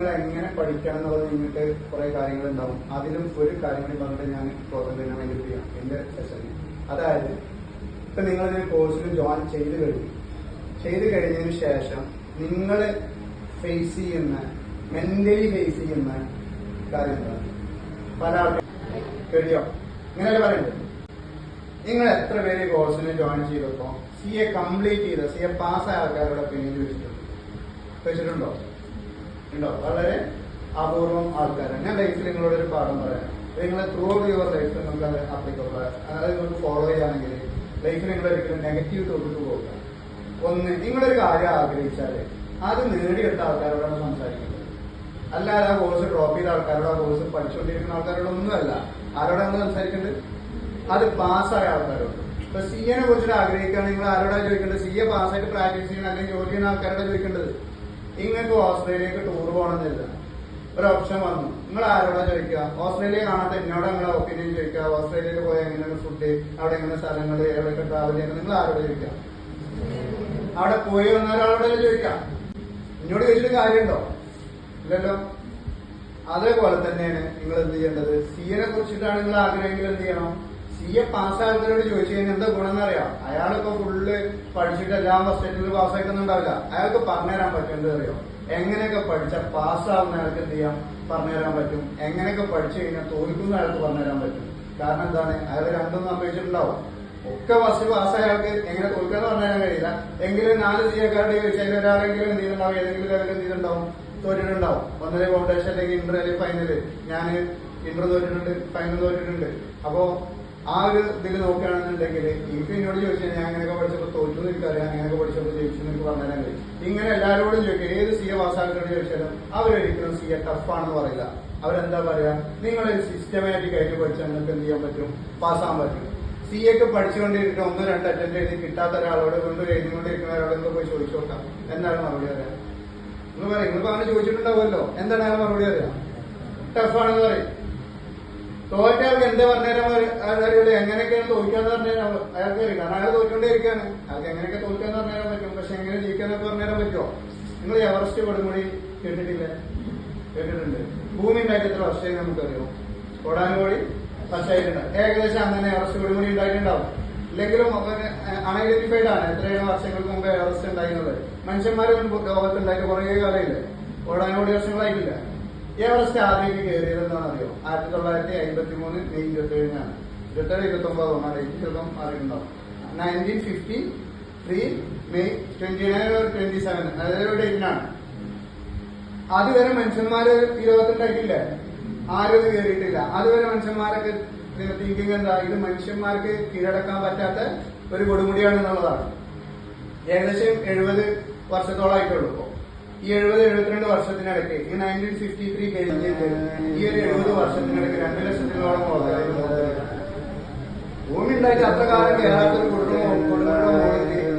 എങ്ങനെ പഠിക്കണം എന്നുള്ളത് നിങ്ങൾക്ക് കുറെ കാര്യങ്ങൾ ഉണ്ടാവും അതിലും ഒരു കാര്യം കൂടി പറഞ്ഞിട്ട് ഞാൻ പിന്നെ വേണ്ടി ചെയ്യാം. എന്റെ സെഷനിൽ അതായത് ഇപ്പൊ നിങ്ങൾ കോഴ്സിൽ ജോയിൻ ചെയ്ത് കഴിഞ്ഞു ചെയ്ത് കഴിഞ്ഞതിന് ശേഷം നിങ്ങൾ ഫേസ് ചെയ്യുന്ന മെന്റലി ഫേസ് ചെയ്യുന്ന കാര്യങ്ങളാണ്. പല കേട്ടോ ഇങ്ങനെയല്ലേ പറയുന്നത് നിങ്ങൾ എത്ര പേര് കോഴ്സിന് ജോയിൻ ചെയ്തപ്പോ സി എ കംപ്ലീറ്റ് ചെയ്ത സി എ പാസ്സായ ആൾക്കാരുടെ ഒപ്പീനിയൻ വെച്ചിട്ടുണ്ട് ചോദിച്ചിട്ടുണ്ടോ? ഉണ്ടോ? വളരെ അപൂർവം ആൾക്കാരാണ്. ഞാൻ ലൈഫിൽ നിങ്ങളോട് ഒരു പാഠം പറയാം. നിങ്ങൾ ത്രൂ ഔട്ട് യുവർ ലൈഫ് നിങ്ങൾക്ക് അത് അപ്ലിക്കബിൾ അതായത് നിങ്ങൾക്ക് ഫോളോ ചെയ്യുകയാണെങ്കിൽ ലൈഫിൽ നിങ്ങൾ ഒരിക്കലും നെഗറ്റീവ് തോട്ട് പോകുക ഒന്ന് നിങ്ങളൊരു കാര്യം ആഗ്രഹിച്ചാൽ അത് നേടിയെടുത്ത ആൾക്കാരോടാണ് സംസാരിക്കുന്നത്. അല്ലാതെ ആ കോഴ്സ് ഡ്രോപ്പ് ചെയ്ത ആൾക്കാരോട് ആ കോഴ്സ് പഠിച്ചുകൊണ്ടിരിക്കുന്ന ആൾക്കാരോടൊന്നുമല്ല. ആരോടാണ് സംസാരിക്കേണ്ടത്? അത് പാസ്സായ ആൾക്കാരോട്. ഇപ്പൊ സി എനെ കുറിച്ചിട്ട് ആഗ്രഹിക്കുകയാണ് നിങ്ങൾ ആരോടാണ് ചോദിക്കേണ്ടത്? സി എ പാസ്സായിട്ട് പ്രാക്ടീസ് ചെയ്യുന്ന അല്ലെങ്കിൽ ജോലി ചെയ്യുന്ന ആൾക്കാരോട് ചോദിക്കേണ്ടത്? നിങ്ങൾക്ക് ഓസ്ട്രേലിയക്ക് ടൂർ പോകണമെന്നില്ല ഒരു ഓപ്ഷൻ വന്നു. നിങ്ങൾ ആരോടാ ചോദിക്കുക? ഓസ്ട്രേലിയ കാണാത്ത എന്നോട് നിങ്ങളെ ഒപ്പീനിയൻ ചോദിക്കുക? ഓസ്ട്രേലിയയിൽ പോയ എങ്ങനെയാണ് ഫുഡ് അവിടെ എങ്ങനെ സ്ഥലങ്ങൾ? എവിടെയൊക്കെ ട്രാവൽ ചെയ്യുന്നത്? നിങ്ങൾ ആരോട് ചോദിക്കുക? അവിടെ പോയി വന്ന ഒരാളോടല്ലേ ചോദിക്കാം എന്നോട് ചോദിച്ചിട്ട് കാര്യമുണ്ടോ? ഇല്ലല്ലോ. അതേപോലെ തന്നെയാണ് നിങ്ങൾ എന്ത് ചെയ്യേണ്ടത്? സീനെ കുറിച്ചിട്ടാണ് നിങ്ങൾ ആഗ്രഹമെങ്കിൽ എന്ത് ചെയ്യണം? സി എ പാസ്സാകുന്നവരോട് ചോദിച്ചു കഴിഞ്ഞാൽ എന്താ ഗുണം എന്നറിയാം അയാളിപ്പോ ഫുള്ള് പഠിച്ചിട്ട് എല്ലാം ഫസ്റ്റ് പാസ്സാക്കുന്നുണ്ടാവില്ല അയാൾക്ക് പറഞ്ഞുതരാൻ പറ്റും എന്താ അറിയോ എങ്ങനെയൊക്കെ പഠിച്ച പാസ്സാവുന്ന അയാൾക്ക് എന്ത് ചെയ്യാം? പറഞ്ഞുതരാൻ പറ്റും. എങ്ങനെയൊക്കെ പഠിച്ചു കഴിഞ്ഞാൽ തോൽക്കുന്ന അയാൾക്ക് പറഞ്ഞുതരാൻ പറ്റും. കാരണം എന്താണ്? അയാൾ രണ്ടും സംഭവിച്ചിട്ടുണ്ടാവും ഒക്കെ ഫസ്റ്റ് പാസ്സായ ആൾക്ക് എങ്ങനെ തോൽക്കാന്ന് പറഞ്ഞുതരാൻ കഴിയില്ല. എങ്കിലും നാല് സി എക്കാരുടെ ചോദിച്ചാൽ ഒരാളെങ്കിലും എന്ത് ചെയ്തിട്ടുണ്ടാവും ഏതെങ്കിലും ലെവലിൽ എന്ത് ചെയ്തിട്ടുണ്ടാവും തോറ്റിട്ടുണ്ടാവും. ഒന്നര ഫൗണ്ടേഷൻ അല്ലെങ്കിൽ ഇന്റർ അല്ലെങ്കിൽ ഫൈനൽ ഞാൻ ഇന്റർ തോറ്റിട്ടുണ്ട് ഫൈനൽ തോറ്റിട്ടുണ്ട്. അപ്പോ ആ ഒരു ഇതിൽ നോക്കുകയാണെന്നുണ്ടെങ്കിൽ എനിക്ക് എന്നോട് ചോദിച്ചാൽ ഞാൻ അങ്ങനെയൊക്കെ പഠിച്ചപ്പോൾ തോറ്റു എനിക്കറിയാം അങ്ങനെയൊക്കെ പഠിച്ചപ്പോൾ ജയിച്ചു എന്ന് എനിക്ക് പറഞ്ഞുതരാൻ കഴിയും ഇങ്ങനെ എല്ലാവരോടും ചോദിക്കുക ഏത് സി എ പാസ്സാക്കിനോട് ചോദിച്ചാലും അവരൊരിക്കലും സി എ ടഫാണെന്ന് പറയില്ല. അവരെന്താ പറയാ? നിങ്ങൾ സിസ്റ്റമാറ്റിക് ആയിട്ട് പഠിച്ചാൽ നിങ്ങൾക്ക് എന്ത് ചെയ്യാൻ പറ്റും? പാസ്സാൻ പറ്റും. സി എക്ക് പഠിച്ചുകൊണ്ടിരിക്കുന്ന ഒന്നോ രണ്ട് അറ്റൻഡ് ചെയ്ത് കിട്ടാത്ത ഒരാളോട് വീണ്ടും എഴുതിക്കൊണ്ടിരിക്കുന്ന ഒരാളോട് പോയി ചോദിച്ചു നോക്കാം. എന്താണ് മറുപടി അറിയാം നിങ്ങൾ പറയും നിങ്ങൾ അങ്ങനെ ചോദിച്ചിട്ടുണ്ടാവുമല്ലോ. എന്താണ് അയാൾ മറുപടി അറിയാം ടഫാണെന്ന് പറയും. തോറ്റയാൾക്ക് എന്താ പറഞ്ഞാലും അറിയില്ല. എങ്ങനെയൊക്കെയാണ് തോൽക്കാന്ന് പറഞ്ഞാൽ അയാൾക്ക് അറിയില്ല. കാരണം അയാൾ തോറ്റുകൊണ്ടേയിരിക്കുകയാണ് അയാൾക്ക് എങ്ങനെയൊക്കെ തോൽക്കാന്ന് പറഞ്ഞാലും പറ്റും. പക്ഷെ എങ്ങനെ ജയിക്കാന്നൊക്കെ പറഞ്ഞാലും പറ്റുമോ നിങ്ങൾ എവറസ്റ്റ് കൊടുമുടി കേട്ടിട്ടില്ല? കേട്ടിട്ടുണ്ട്. ഭൂമി ഉണ്ടായിട്ട് എത്ര വർഷമായി നമുക്കറിയോ കോടാനുകോടി വർഷമായിട്ടുണ്ട്. ഏകദേശം അങ്ങനെ എവറസ്റ്റ് കൊടുമുടി ഉണ്ടായിട്ടുണ്ടാവും. ഇല്ലെങ്കിലും അൺഐഡന്റിഫൈഡ് ആണ്. എത്രയാണ് വർഷങ്ങൾക്ക് മുമ്പ് എവറസ്റ്റ് ഉണ്ടായിരുന്നത്? മനുഷ്യന്മാരും ലോകത്ത് ഉണ്ടായിട്ട് കുറേ കാലമില്ല? കോടാനുകോടി വർഷങ്ങളായിട്ടില്ല? എവറസ്റ്റ് ആദ്യം കയറിയത് എന്താണെന്ന് അറിയോ ആയിരത്തി തൊള്ളായിരത്തി അമ്പത്തി മൂന്ന് മെയ് ഇരുപത്തി ഏഴിനാണ് ഇരുപത്തേഴ് ഇരുപത്തി ഒമ്പത് ആ ഡേറ്റ് ചിലപ്പം അറിയുന്നുണ്ടാവും. Nineteen fifty three May twenty nine twenty seven അതായത് ഒരു ഡേറ്റിനാണ് അതുവരെ മനുഷ്യന്മാര് ഈ ആരും ഇത് കയറിയിട്ടില്ല. അതുവരെ മനുഷ്യന്മാരൊക്കെ തിങ്കിങ് എന്താ? ഇത് മനുഷ്യന്മാർക്ക് കീഴടക്കാൻ പറ്റാത്ത ഒരു കൊടുമുടിയാണ് എന്നുള്ളതാണ്. ഏകദേശം എഴുപത് വർഷത്തോളമായിട്ടുള്ളൂ ഇപ്പോ ഈ എഴുപത് എഴുപത്തിരണ്ട് വർഷത്തിനിടയ്ക്ക് ഈ നയന്റീൻ സിക്സ്റ്റി ത്രീ കഴിഞ്ഞിട്ട് ഈ ഒരു എഴുപത് വർഷത്തിനിടയ്ക്ക് രണ്ട് ലക്ഷത്തിലോളം ഭൂമി ഉണ്ടായിട്ട് അത്ര കാലം കേരളത്തിൽ കൊടുക്കണോ കൊടുക്കണോ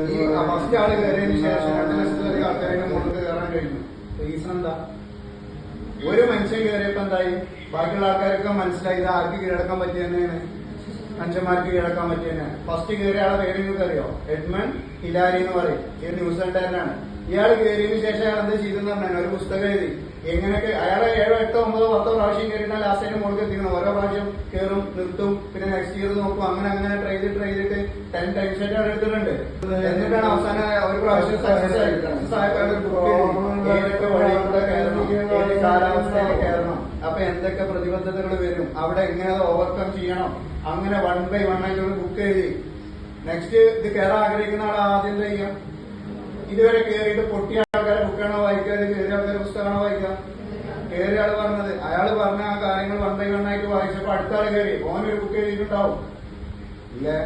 ഈ ഫസ്റ്റ് ആൾ കയറിയതിനു ശേഷം രണ്ട് ലക്ഷത്തിലധികം ആൾക്കാരുടെ മുകളിൽ കയറാൻ കഴിഞ്ഞു. റീസൺ എന്താ? ഒരു മനുഷ്യൻ കയറിയപ്പോ എന്തായി? ബാക്കിയുള്ള ആൾക്കാരൊക്കെ മനസ്സിലായി ഇത് ആർക്ക് കീഴടക്കാൻ പറ്റിയെന്നാണ് മനുഷ്യന്മാർക്ക് കീഴടക്കാൻ പറ്റിയെന്നാണ് ഫസ്റ്റ് കയറിയ ആളെ പേര് നിങ്ങൾക്ക് അറിയോ എഡ്മൺ ഹിലാരി എന്ന് പറയും. ഈ ന്യൂസിലൻഡുകാരനാണ് ഇയാൾ കയറിയതിനു ശേഷം അയാൾ എന്താ ചെയ്തെന്ന് പറഞ്ഞാൽ ഒരു പുസ്തകം എഴുതി. എങ്ങനെയൊക്കെ അയാളെ ഏഴോ എട്ടോ ഒമ്പതോ പത്തോ പ്രാവശ്യം കയറിയിട്ടാൽ ലാസ്റ്റ് അതിന് മുകളിൽ എത്തിക്കണം ഓരോ പ്രാവശ്യം കയറും നിർത്തും പിന്നെ നെക്സ്റ്റ് ഇയർ നോക്കും. അങ്ങനെ അങ്ങനെ ട്രൈ ചെയ്ത് ട്രൈ ചെയ്തിട്ട് ടെൻ ടൈം സെറ്റ് അവിടെ എടുത്തിട്ടുണ്ട്. എന്നിട്ടാണ് അവസാനം ഒരു പ്രാവശ്യം സക്സസ് ആയിട്ടുള്ളത്. ഏതൊക്കെ കയറണം? അപ്പൊ എന്തൊക്കെ പ്രതിബദ്ധതകൾ വരും? അവിടെ എങ്ങനെ ഓവർകം ചെയ്യണം? അങ്ങനെ വൺ ബൈ വൺ ആയിട്ട് ബുക്ക് എഴുതി. നെക്സ്റ്റ് ഇത് കയറാൻ ആഗ്രഹിക്കുന്ന ആൾ ആദ്യം ചെയ്യാം? ഇതുവരെ കയറിയിട്ട് പൊട്ടിയ ആൾക്കാരെ ബുക്കാണോ വായിക്കുക? കയറിയ ആൾക്കാരെ പുസ്തകമാണോ വായിക്കുക? കയറിയ ആൾ പറഞ്ഞത്. അയാൾ പറഞ്ഞ ആ കാര്യങ്ങൾ വൺ കണ്ണായിട്ട് വായിച്ചപ്പോ അടുത്ത ആൾ കയറി ഓനൊരു ബുക്ക് എഴുതിയിട്ടുണ്ടാവും. ഇല്ലേ?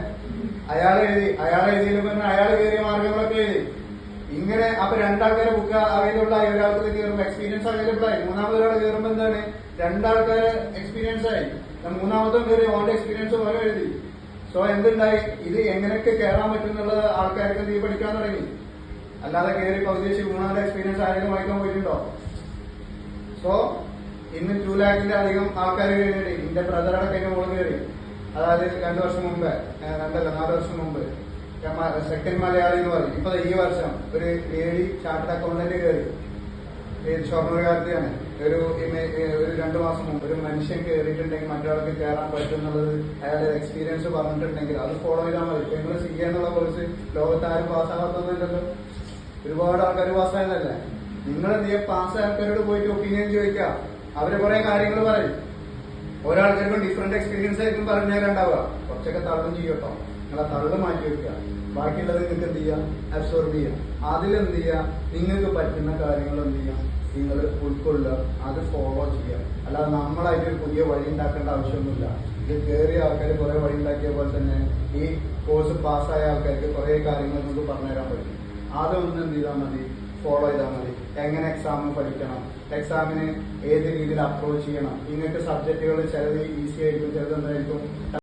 അയാൾ എഴുതി. അയാൾ എഴുതിയതിൽ പറഞ്ഞ അയാൾ കയറിയ മാർഗങ്ങളൊക്കെ എഴുതി. ഇങ്ങനെ അപ്പൊ രണ്ടാൾക്കാരെ ബുക്ക് അവൈലബിൾ ആയി. ഒരാൾക്ക് കയറുമ്പോൾ എക്സ്പീരിയൻസ് അവൈലബിൾ ആയി. മൂന്നാമത് ഒരാൾ കയറുമ്പോൾ എന്താണ്? രണ്ടാൾക്കാരെ എക്സ്പീരിയൻസ് ആയി. മൂന്നാമത്തെ കയറി ഓന്റെ എക്സ്പീരിയൻസ് ഓരോ എഴുതി. സോ എന്തുണ്ടായി? ഇത് എങ്ങനെയൊക്കെ കയറാൻ പറ്റും എന്നുള്ളത് ആൾക്കാർക്ക് നീ പഠിക്കാൻ തുടങ്ങി. അല്ലാതെ കയറി പകുതി മൂന്നാമത്തെ എക്സ്പീരിയൻസ് ആരെങ്കിലും വായിക്കാൻ പോയിട്ടുണ്ടോ? സോ ഇന്ന് ടു ലാഖിന്റെ അധികം ആൾക്കാർ കയറി എന്റെ ബ്രദറുടെ കഴിഞ്ഞ മോൾ കയറി അതായത് രണ്ടു വർഷം മുമ്പ് രണ്ടല്ല നാല് വർഷം മുമ്പ്. സെക്കൻഡ് മലയാളി എന്ന് പറയും ഇപ്പൊ ഈ വർഷം ഒരു ലേഡി ചാർട്ടേഡ് അക്കൗണ്ടന്റ് കയറി ഷൊർണൂർകാരത്തെയാണ്. ഒരു ഒരു രണ്ടു മാസം മുമ്പ്. ഒരു മനുഷ്യൻ കയറിയിട്ടുണ്ടെങ്കിൽ മറ്റൊരാൾക്ക് കയറാൻ പറ്റുന്നുള്ളത് അയാളുടെ എക്സ്പീരിയൻസ് പറഞ്ഞിട്ടുണ്ടെങ്കിൽ അത് ഫോളോ ചെയ്താൽ മതി. ഇപ്പൊ നിങ്ങൾ സി എന്നുള്ള കുറിച്ച് ലോകത്ത് ആരും പാസ്സാകാത്തൊന്നുമില്ലല്ലോ ഒരുപാട് ആൾക്കാർ പാസ്സായതല്ലേ നിങ്ങൾ എന്ത് പാസ് ആൾക്കാരോട് പോയിട്ട് ഒപ്പീനിയൻ ചോദിക്കാം. അവർ കുറെ കാര്യങ്ങൾ പറയും. ഒരാൾക്കാർക്കും ഡിഫറെന്റ് എക്സ്പീരിയൻസ് ആയിരിക്കും പറഞ്ഞു തരാണ്ടാവുക കുറച്ചൊക്കെ തള്ളും ചെയ്യട്ടോ നിങ്ങളെ തള്ളു മാറ്റി വെക്കുക. ബാക്കിയുള്ളത് നിങ്ങൾക്ക് എന്ത് ചെയ്യാം? അബ്സോർബ് ചെയ്യാം. അതിലെന്ത് ചെയ്യാം? നിങ്ങൾക്ക് പറ്റുന്ന കാര്യങ്ങൾ എന്ത് ചെയ്യാം? നിങ്ങൾ ഉൾക്കൊള്ളുക. അത് ഫോളോ ചെയ്യാം. അല്ലാതെ നമ്മളായിട്ട് ഒരു പുതിയ വഴി ഉണ്ടാക്കേണ്ട ആവശ്യമൊന്നുമില്ല. ഇത് കയറിയ ആൾക്കാർ കുറെ വഴി ഉണ്ടാക്കിയ പോലെ തന്നെ ഈ കോഴ്സ് പാസ്സായ ആൾക്കാർക്ക് കുറെ കാര്യങ്ങൾ നിങ്ങൾക്ക് പറഞ്ഞുതരാൻ പറ്റും. അതൊന്നും എന്ത് ചെയ്താൽ മതി ഫോളോ ചെയ്താൽ മതി. എങ്ങനെ എക്സാമിന് പഠിക്കണം എക്സാമിന് ഏത് രീതിയിൽ അപ്രോച്ച് ചെയ്യണം ഇങ്ങനത്തെ സബ്ജക്റ്റുകൾ ചിലത് ഈസി ആയിരിക്കും ചിലത് എന്തായിരിക്കും.